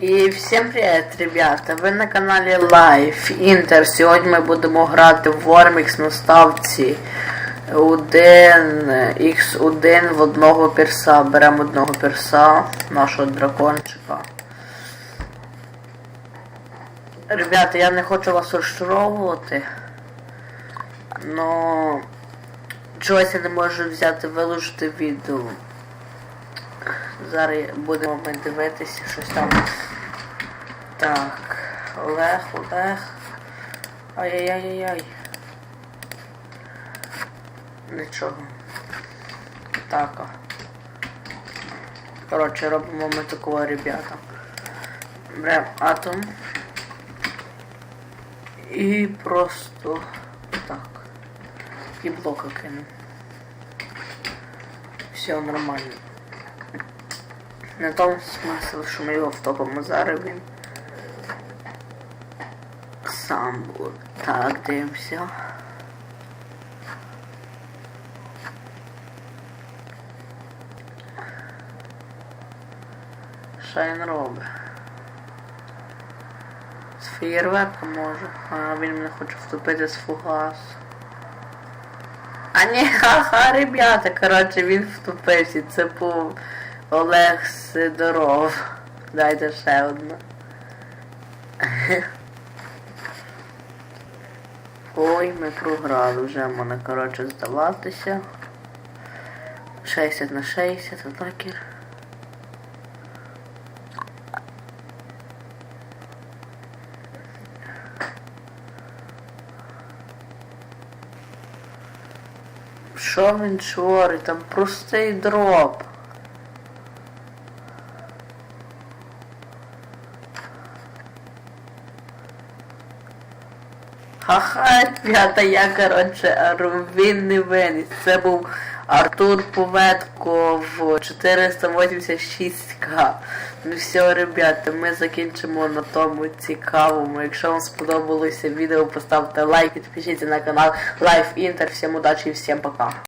І всім привіт, ребята! Ви на каналі Life Inter. Сьогодні ми будемо грати в Wормix на ставці 1x1 в одного перса. Беремо одного перса, нашого дракончика. Ребята, я не хочу вас розчаровувати. Но чогось я не можу взяти виложити відео. Зараз будемо дивитися щось там. Так, Олег, Олег. Ай-яй-яй-яй. Нічого. Так. Коротше, робимо ми такого, ребята. Беремо атом. І просто так. І блока кинемо. Все нормально. Не тому смисл, що ми його втопимо зараз він. Сам буде. Так, дивимося. Що він робить? З феєрверка може. А він мене хоче втопити з фугасу. А ні, ха-ха, ребята, коротше, він втопився. Це був Олег Сидоров. Дайте ще одну. Ой, ми програли, вже можна, коротше, здаватися. 60 на 60, атакер. Що він чорить? Там простий дроп. Ха-ха, п'ята я, коротше, він не виніс. Це був Артур Поветко в 486к. Ну все, ребята, ми закінчимо на тому цікавому. Якщо вам сподобалося відео, поставте лайк, підпишіться на канал Life Inter. Всім удачі і всім пока.